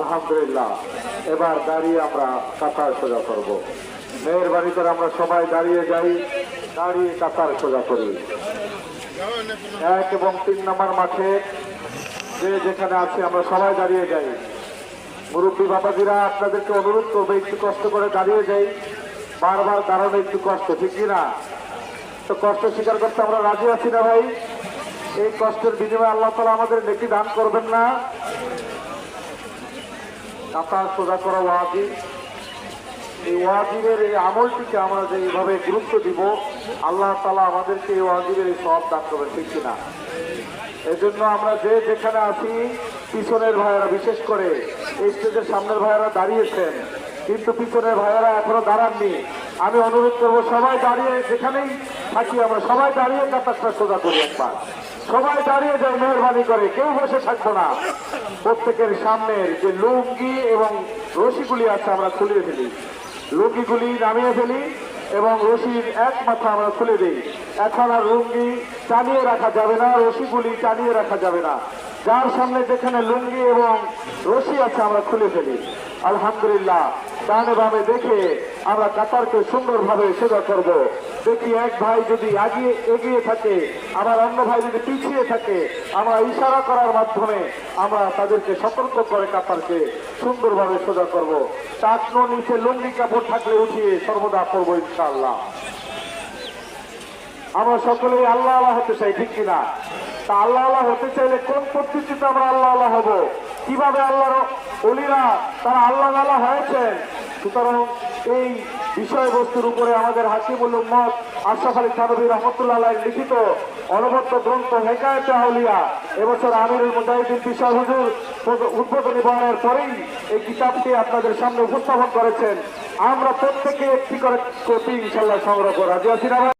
আলহামদুলিল্লাহ। এবার দাঁড়িয়ে আমরা কাতার সোজা করব। মেহরবানি করে আমরা সবাই দাঁড়িয়ে যাই, দাঁড়িয়ে কাতার সোজা করি। এক এবং তিন নম্বর মাঠে যে যেখানে আছে আমরা সবাই দাঁড়িয়ে যাই। মুরব্বী বাবাজিরা, আপনাদেরকে অনুরোধ করবে, একটু কষ্ট করে দাঁড়িয়ে যাই। বারবার দাঁড়ানো একটু কষ্ট, ঠিক না তো কষ্ট স্বীকার করতে আমরা রাজি আছি না ভাই? এই কষ্টের বিনিময়ে আল্লাহ তালা আমাদের নেকি দান করবেন না। কাতার সোজা করা ওয়াজিব। এই ওয়াজিবের এই আমলটিকে আমরা যে এইভাবে গুরুত্ব দিব, আল্লাহ তালা আমাদেরকে এই ওয়াজিবের এই সব দান করবেন, ঠিক কিনা? এই জন্য আমরা যে যেখানে আছি, পিছনের ভাইয়েরা, বিশেষ করে এই স্টেজের সামনের ভাইয়েরা দাঁড়িয়েছেন, কিন্তু পিছনের ভাইয়েরা এখনও দাঁড়াননি। আমি অনুরোধ করব, সবাই দাঁড়িয়ে যেখানেই থাকি আমরা, সবাই দাঁড়িয়ে কাতারটা সোজা করি একবার। সবাই দাঁড়িয়ে যায় মেহরবানি করে, কেউ বসে থাকব না। প্রত্যেকের সামনের যে লুঙ্গি এবং রশিগুলি আছে আমরা খুলিয়ে ফেলি। লুঙ্গিগুলি নামিয়ে ফেলি এবং রশির এক মাথা আমরা খুলে দিই। এখন আর লুঙ্গি টানিয়ে রাখা যাবে না, রশিগুলি টানিয়ে রাখা যাবে না। যার সামনে যেখানে লুঙ্গি এবং রশি আছে আমরা খুলে ফেলি। আলহামদুলিল্লাহ, ডানে বামে দেখে আমরা কাতারকে সুন্দরভাবে সোজা করব। দেখি এক ভাই যদি আগিয়ে এগিয়ে থাকে আমার অন্য ভাই যদি পিছিয়ে থাকে, আমরা ইশারা করার মাধ্যমে আমরা তাদেরকে সতর্ক করে কাতারকে সুন্দরভাবে সোজা করব। টাকনো নিচে লুঙ্গি কাপড় থাকলে উঠিয়ে সর্বদা করব ইনশাআল্লাহ। আমরা সকলেই আল্লাহ আল্লাহ হতে চাই, ঠিক কিনা? তা আল্লাহ আল্লাহ হতে চাইলে কোন পদ্ধতিতে আমরা আল্লাহ আল্লাহ হব? কীভাবে আল্লাহর অলিরা তারা আল্লাহ আল্লাহ হয়েছেন? সুতরাং এই বিষয়বস্তুর উপরে আমাদের হাকিমুল উম্মদ আশরাফ আলী থানবী রহমতুল্লাহ লিখিত অনবদ্য গ্রন্থ হেকায়ত আউলিয়া, এবছর আমিরুল মুজাহিদিন বিশাল হুজুর উদ্বোধনী বয়ানের পরেই এই কিতাবটি আপনাদের সামনে উপস্থাপন করেছেন আমরা প্রত্যেকে একটি করে কপি ইনশাল্লাহ সংগ্রহ করা রাজি আছি?